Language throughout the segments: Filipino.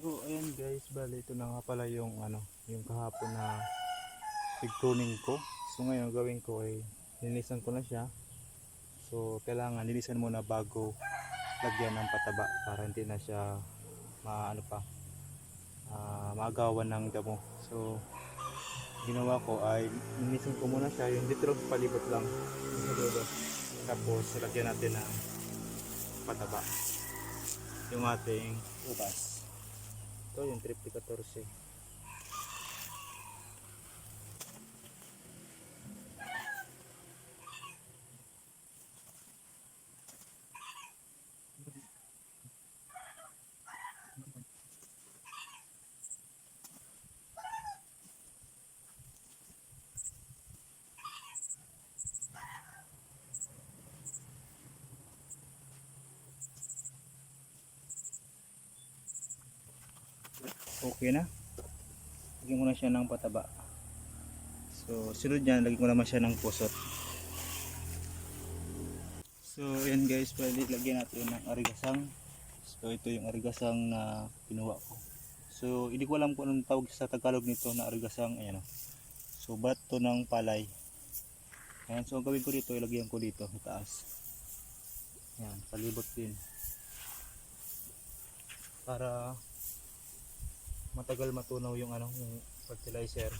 So ayan guys, bali ito na nga pala yung ano, yung kahapon na pigtuning ko. So ngayon gawin ko ay linisan ko na siya. So kailangan linisan muna bago lagyan ng pataba para hindi na siya maano pa ah, maagawan ng damo. So ginawa ko ay linisan ko muna siya yung dito lang palibot lang. Tapos lagyan natin ng pataba yung ating ubas ito yung 314 Okay na. Lagyan ko na siya ng pataba. So, sunod niyan, lagyan ko naman siya ng pusot. So, yan guys, pwede lagyan natin ng arigasang. So, ito yung arigasang na pinuha ko. So, hindi ko alam kung anong tawag sa Tagalog nito na arigasang. Ayan o. So, bato ng palay. Ayan, so ang gawin ko dito, ilagyan ko dito taas. Ayan, palibot din. Para matagal matunaw yung ano, yung fertilizer.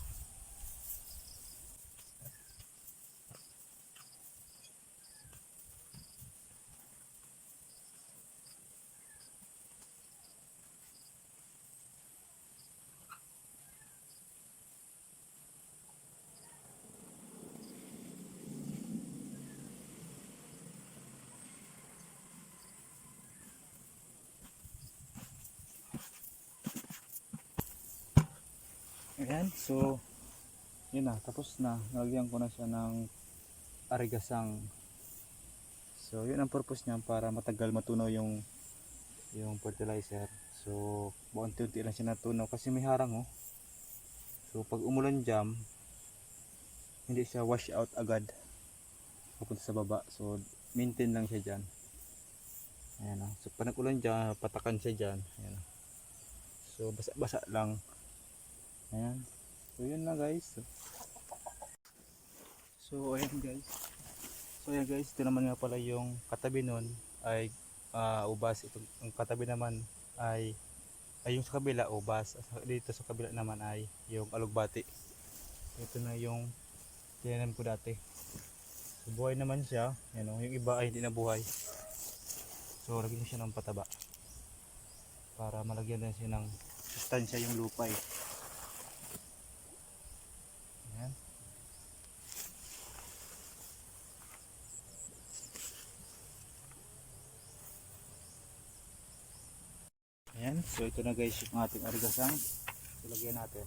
Ayan, so yun na, tapos na. Nalagyan ko na siya ng arigasang. So yun ang purpose niya para matagal matunaw yung yung fertilizer. So unti-unti lang siya natunaw kasi may harang oh. So pag umulan jam, hindi siya wash out agad papunta sa baba. So maintain lang siya dyan. Ayan oh. So pag nag-ulan dyan, patakan siya dyan. Ayan oh. So basa-basa lang. Ayan. So yun na guys. So ayan guys. So ayan guys, ito naman nga pala yung katabi nun ay ah, ubas. Ito, ang katabi naman ay ay yung sa kabila ubas. Dito sa kabila naman ay yung alugbati. Ito na yung tinanim ko dati. So buhay naman siya. Yan o, yung iba ay hindi na buhay. So lagyan siya ng pataba. Para malagyan din siya ng sustansya yung lupa eh. Ayan. Ayan. So ito na guys yung ating arigasang. Ilagyan natin.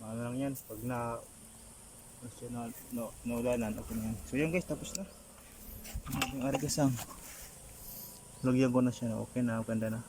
Ano lang yan, pag na national no, naulanan ako na yan. So yun guys, tapos na. Yung arigasang. Lagyan ko na siya na okay na, ganda na.